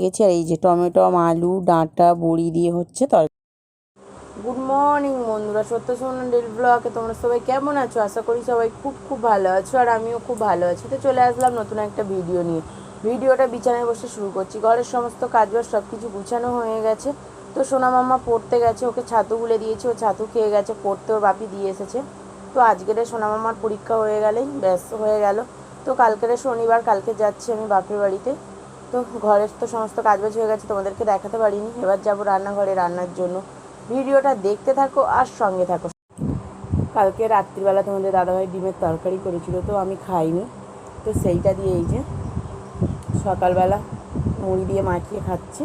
গেছি আর এই যে টমেটো আলু, ডাঁটা, বড়ি দিয়ে হচ্ছে তরকারি। গুড মর্নিং বন্ধুরা, সত্য সোনা ডেল ব্লগে তোমরা সবাই কেমন আছো? আশা করি সবাই খুব খুব ভালো আছো আর আমিও খুব ভালো আছি। তো চলে আসলাম নতুন একটা ভিডিও নিয়ে। ভিডিওটা বিছানায় বসে শুরু করছি। ঘরের সমস্ত কাজবাজ সব কিছু গুছানো হয়ে গেছে। তো সোনা মাম্মা পড়তে গেছে, ওকে ছাতু গুলে দিয়েছে, ও ছাতু খেয়ে গেছে, পড়তে ওর বাপি দিয়ে এসেছে। তো আজকের সোনা মামার পরীক্ষা হয়ে গেলেই ব্যস্ত হয়ে গেল। তো কালকের শনিবার, কালকে যাচ্ছি আমি বাপের বাড়িতে। তো ঘরের তো সমস্ত কাজবাজ হয়ে গেছে, তোমাদেরকে দেখাতে পারিনি। এবার যাব রান্নাঘরে রান্নার জন্য। ভিডিওটা দেখতে থাকো আর সঙ্গে থাকো। কালকে রাত্রিবেলা তোমাদের দাদাভাই ডিমের তরকারি করেছিল, তো আমি খাইনি। তো সেইটা দিয়ে এই যে সকালবেলা মুড়ি দিয়ে মাখিয়ে খাচ্ছি।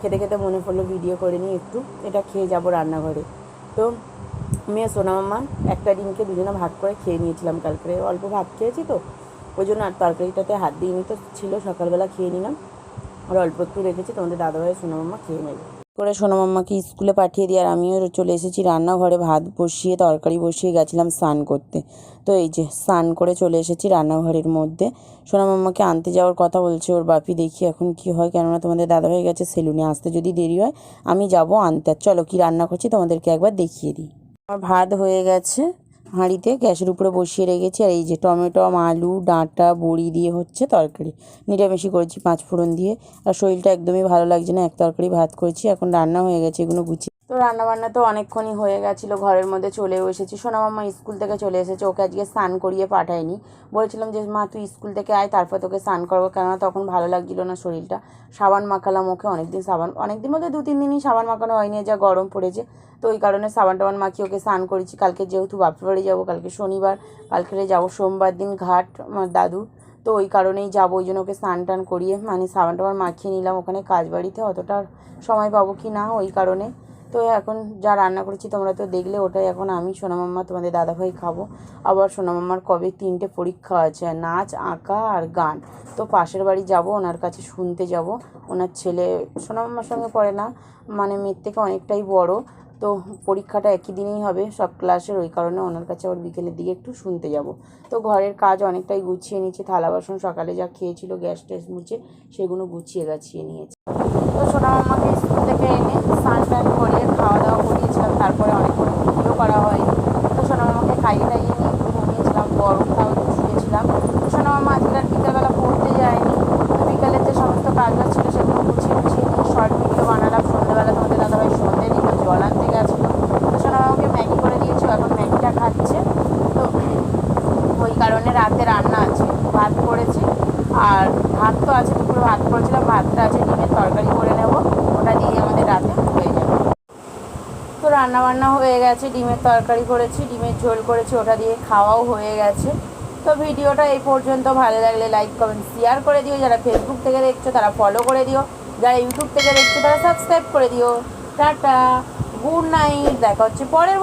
খেতে খেতে মনে পড়ল ভিডিও করে নিই একটু। এটা খেয়ে যাব রান্নাঘরে। তো মেয়ে সোনা মামা একটা ডিমকে দুজনে ভাগ করে খেয়ে নিয়েছিলাম কালকে। অল্প ভাত খেয়েছি তো। ওই জন্য আর তরকারিটাতে হাত দিইনি তো, ছিল, সকালবেলা খেয়ে নিলাম। আর অল্প একটু রেখেছি, তোমাদের দাদাভাই সোনা মামা খেয়ে নেবে। করে সোনা মাম্মাকে স্কুলে পাঠিয়ে দিয়ে, আর আমিও চলে এসেছি রান্নাঘরে ভাত বসিয়ে, তরকারি বসিয়ে গেছিলাম স্নান করতে। তো এই যে স্নান করে চলে এসেছি রান্নাঘরের মধ্যে। সোনা মাম্মাকে আনতে যাওয়ার কথা বলছে ওর বাপি, দেখি এখন কি হয়। কেননা তোমাদের দাদা হয়ে গেছে সেলুনে, আসতে যদি দেরি হয়, আমি যাব আনতে। চলো কি রান্না করছি তোমাদেরকে একবার দেখিয়ে দিই। আমার ভাত হয়ে গেছে। হাঁড়িতে গ্যাসের উপরে বসিয়ে রেখেছি। আর এই যে টমেটো আলু, ডাঁটা, বড়ি দিয়ে হচ্ছে তরকারি। নিরামিষি করেছি পাঁচ ফোড়ন দিয়ে। আর শরীরটা একদমই ভালো লাগছে না। এক তরকারি ভাত করেছি। এখন রান্না হয়ে গেছে। এগুলো গুছিয়ে তো রান্না বান্না তো অনেকক্ষণই হয়ে গেছিল, ঘরের মধ্যে চলেও এসেছি। সোনা মামা স্কুল থেকে চলে এসেছে, ওকে আজকে স্নান করিয়ে পাঠায়নি। বলেছিলাম যে, মা, তুই স্কুল থেকে আয়, তারপর তোকে স্নান করব। কেননা তখন ভালো লাগছিল না শরীরটা। সাবান মাখালাম ওকে, অনেকদিন সাবান, অনেকদিন মধ্যে দু তিন দিনই সাবান মাখানো হয়নি, যা গরম পড়েছে। তো ওই কারণে সাবান টাবান মাখিয়ে ওকে স্নান করেছি কালকে যেহেতু বাপের বাড়ি যাব, কালকে শনিবার, কালকে যাব সোমবার দিন ঘাট, আমার দাদু। তো ওই কারণেই যাব, ওই জন্য ওকে স্নান টান করিয়ে মানে সাবান টাবান মাখিয়ে নিলাম। ওখানে কাজ বাড়িতে অতটা সময় পাবো কি না, ওই কারণে। তো এখন যা রান্না করেছি তোমরা তো দেখলে, ওটাই এখন আমি সোনামাম্মা তোমাদের দাদাভাই খাব। আবার সোনামাম্মার কবে তিনটে পরীক্ষা আছে, নাচ, আঁকা আর গান। তো পাশের বাড়ি যাব, ওনার কাছে শুনতে যাব। ওনার ছেলে সোনামাম্মার সঙ্গে পড়ে না মানে মেয়ের থেকে অনেকটাই বড়। তো পরীক্ষাটা একই দিনেই হবে, সব ক্লাসের, ওই কারণে ওনার কাছে আবার বিকেলের দিকে একটু শুনতে যাব। তো ঘরের কাজ অনেকটাই গুছিয়ে নিয়েছি, থালা বাসন সকালে যা খেয়েছিল, গ্যাস ট্যাস মুছে, সেগুলো গুছিয়ে গাছিয়ে নিয়েছি। তো সোনা মামাকে স্কুল থেকে এনে স্নান টান করিয়ে খাওয়া দাওয়া করিয়েছিলাম তারপরে অনেকক্ষণ ভিডিও করা হয়নি তো সোনা মামাকে খাইয়ে টাইয়ে নিয়ে একটু ঘুমিয়েছিলাম গরমটাও একটু শুয়েছিলাম তো সোনা মামা আজকে আর বিকেলবেলা পড়তে যায়নি তো বিকেলের যে সমস্ত কাজ বাজ ছিল সেগুলো গুছিয়ে গুছিয়ে নিয়ে শর্ট ভিডিও বানালাম সন্ধ্যেবেলা তোমাদের দাদাভাই সন্ধ্যে দিল জল আনতে গেছিল তো সোনা মামাকে ম্যাগি করে দিয়েছি ও এখন ম্যাগিটা খাচ্ছে তো ওই কারণে রাতে রান্না আছে ভাত করেছি। আর ভাত তো আছে, দুপুরে ভাত করেছিলাম, ভাতটা আছে, ডিমের তরকারি করে নেব। ওটা দিয়ে আমাদের রাতে হয়ে যাবে। তো রান্না বান্না হয়ে গেছে, ডিমের তরকারি করেছি, ডিমের ঝোল করেছি, ওটা দিয়ে খাওয়াও হয়ে গেছে। তো ভিডিওটা এই পর্যন্ত, ভালো লাগলে লাইক কমেন্ট শেয়ার করে দিও। যারা ফেসবুক থেকে দেখছ, তারা ফলো করে দিও। যারা ইউটিউব থেকে দেখছ, তারা সাবস্ক্রাইব করে দিও। টাটা গুড নাইট দেখা হচ্ছে পরের